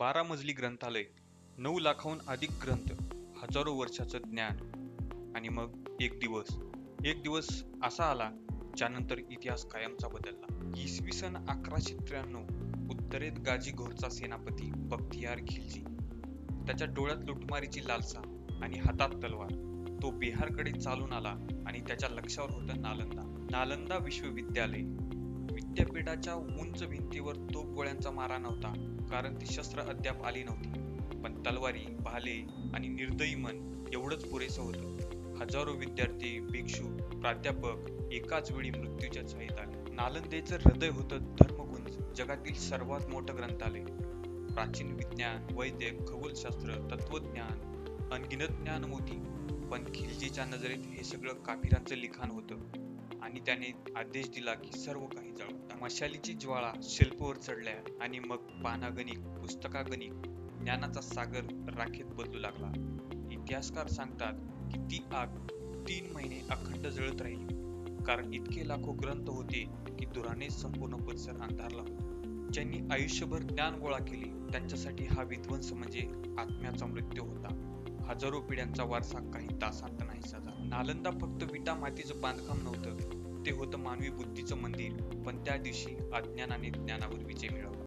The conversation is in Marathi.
बारा मजली ग्रंथालय नऊ लाखाहून अधिक ग्रंथ हजारो वर्षाचं ज्ञान. आणि मग एक दिवस एक दिवस असा आला ज्यानंतर इतिहास कायमचा बदलला. इसवी सन अकराशे त्र्याण्णव उत्तरेत गाजी घोरचा सेनापती बख्तियार खिलजी त्याच्या डोळ्यात लुटमारीची लालसा आणि हातात तलवार. तो बिहारकडे चालून आला आणि त्याच्या लक्षावर होतं नालंदा. नालंदा विश्वविद्यालय. विद्यापीठाच्या उंच भिंतीवर तोप गोळ्यांचा मारा नव्हता कारण ती शस्त्र अद्याप आली नव्हती. पण तलवारी भाले आणि निर्दयी मन एवढंच पुरेसं होतं. हजारो विद्यार्थी भिक्षू प्राध्यापक एकाच वेळी मृत्यूच्या छाईत आले. नालंदेचं हृदय होतं धर्मगुंज जगातील सर्वात मोठं ग्रंथालय. प्राचीन विज्ञान वैद्यक खगोलशास्त्र तत्वज्ञान अनगिनत ज्ञान होती पण खिलजीच्या नजरेत हे सगळं काफिरांचं लिखाण होतं. आणि त्याने आदेश दिला की सर्व काही जळू मशालीची ज्वाळा शिल्पवर चढल्या आणि मग पानागणिक पुस्तकागणिक ज्ञानाचा सागर राखेत बदलू लागला. इतिहासकार सांगतात की ती आग तीन महिने अखंड जळत राहिली. कारण इतके लाखो ग्रंथ होते की धुराने संपूर्ण परिसर अंधारला ज्यांनी आयुष्यभर ज्ञान गोळा केले त्यांच्यासाठी हा विध्वंस म्हणजे आत्म्याचा मृत्यू होता. हजारो पिढ्यांचा वारसा काही तासांत नाहीसा झाला नालंदा फक्त विटा मातीचं बांधकाम नव्हतं ते होतं मानवी बुद्धीचं मंदिर. पण त्या दिवशी अज्ञानाने ज्ञानावर विजय मिळवला.